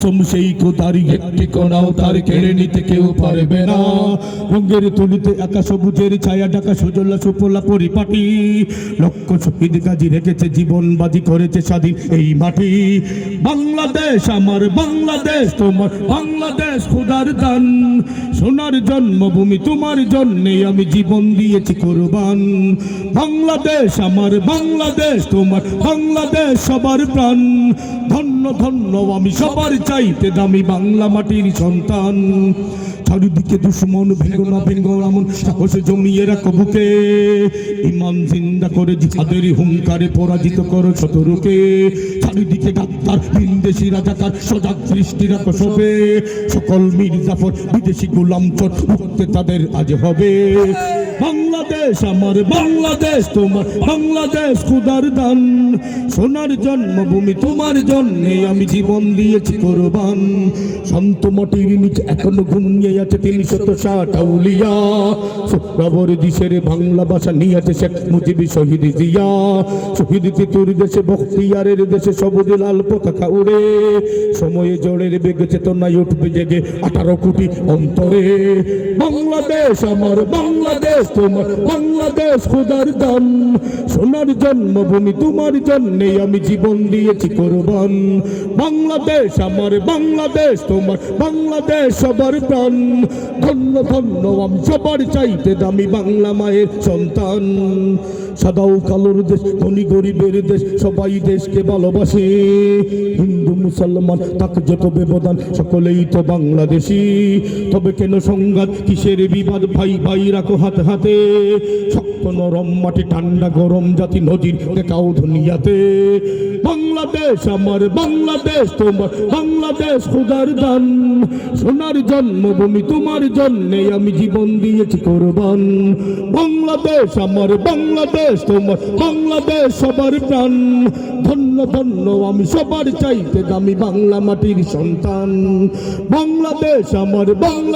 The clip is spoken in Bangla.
তুম সেই কোতারি একটি কোনাও তার কেড়ে নিতে কেউ পারবে না কাজী রেখেছে জীবন বাজি করেছে স্বাধীন এই মাটি। বাংলাদেশ আমার বাংলাদেশ, তোমার বাংলাদেশ খোদার দান। সোনার জন্মভূমি তোমার জন্যে আমি জীবন দিয়েছি কোরবান। বাংলাদেশ আমার বাংলাদেশ, তোমার বাংলাদেশ সবার প্রাণ। ধন্য ধন্য আমি সবার চাইতে দামি বাংলা মাটির সন্তান। চারিদিকে দুশ্মন, ভেঙ্গ না ভেঙ্গ, এমন সাহস জমিয়ে রাখো বুকে। ইমান জিন্দা করে জিহাদের হুঙ্কারে পরাজিত করো শতরুকে চারিদিকে ডাক্তার বিন্দেশি রাজাকার, সজাগ দৃষ্টি রাখো সবে। সকল মির্জাফর, বিদেশি গোলাম চট তাদের আজ হবে। বাংলাদেশ, আমার বাংলাদেশ, তোমার বাংলাদেশ খুদার দান। সোনার জন্মভূমি তোমার জন্যে আমি জীবন দিয়েছি কোরবান। শান্ত মাটির নিচে এখনও ঘুমিয়ে আছে তিন শত ষাট আউলিয়া। দিশের বাংলা ভাষা নিয়ে আছে শেখ মুজিব শহীদ জিয়া। শহীদ তিতুর দেশে বখতিয়ারের দেশে সবুজ লাল পতাকা উড়ে। সময়ে জড়ের বেগে চেতনায় উঠবে জেগে আঠারো কোটি অন্তরে। বাংলাদেশ, আমার বাংলাদেশ তোমার বাংলাদেশ খোদার দান, সোনার জন্মভূমি তোমার জন্যে আমি জীবন দিয়েছি কোরবান। বাংলাদেশ আমার, বাংলাদেশ তোমার, বাংলাদেশ সবার প্রাণ। ধন্য ধন্য, আমি সবার চাইতে দামি বাংলা মায়ের সন্তান। সাদাও কালোর দেশ, ধনী গরিবের দেশ, সবাই দেশকে ভালোবাসে। হিন্দু, মুসলমান, তাক যত ব্যবধান, সকলেই তো বাংলাদেশি। তবে কেন সংঘাত? কিসের বিবাদ? ভাই ভাই, রাখো হাত, হাতে। শক্ত নরম মাটি, ঠান্ডা গরম জাতি নদীর দেখাও দুনিয়াতে বাংলাদেশ আমার, বাংলাদেশ তোমার, বাংলাদেশ খুদার দান। সোনার জন্মভূমি তোমার জন্যে আমি জীবন দিয়েছি কোরবান। বাংলাদেশ আমার, বাংলাদেশ তোমার, বাংলাদেশ সবার প্রাণ। ধন্য ধন্য, আমি সবার চাইতে দামি বাংলা মাটির সন্তান। বাংলাদেশ আমার, বাংলা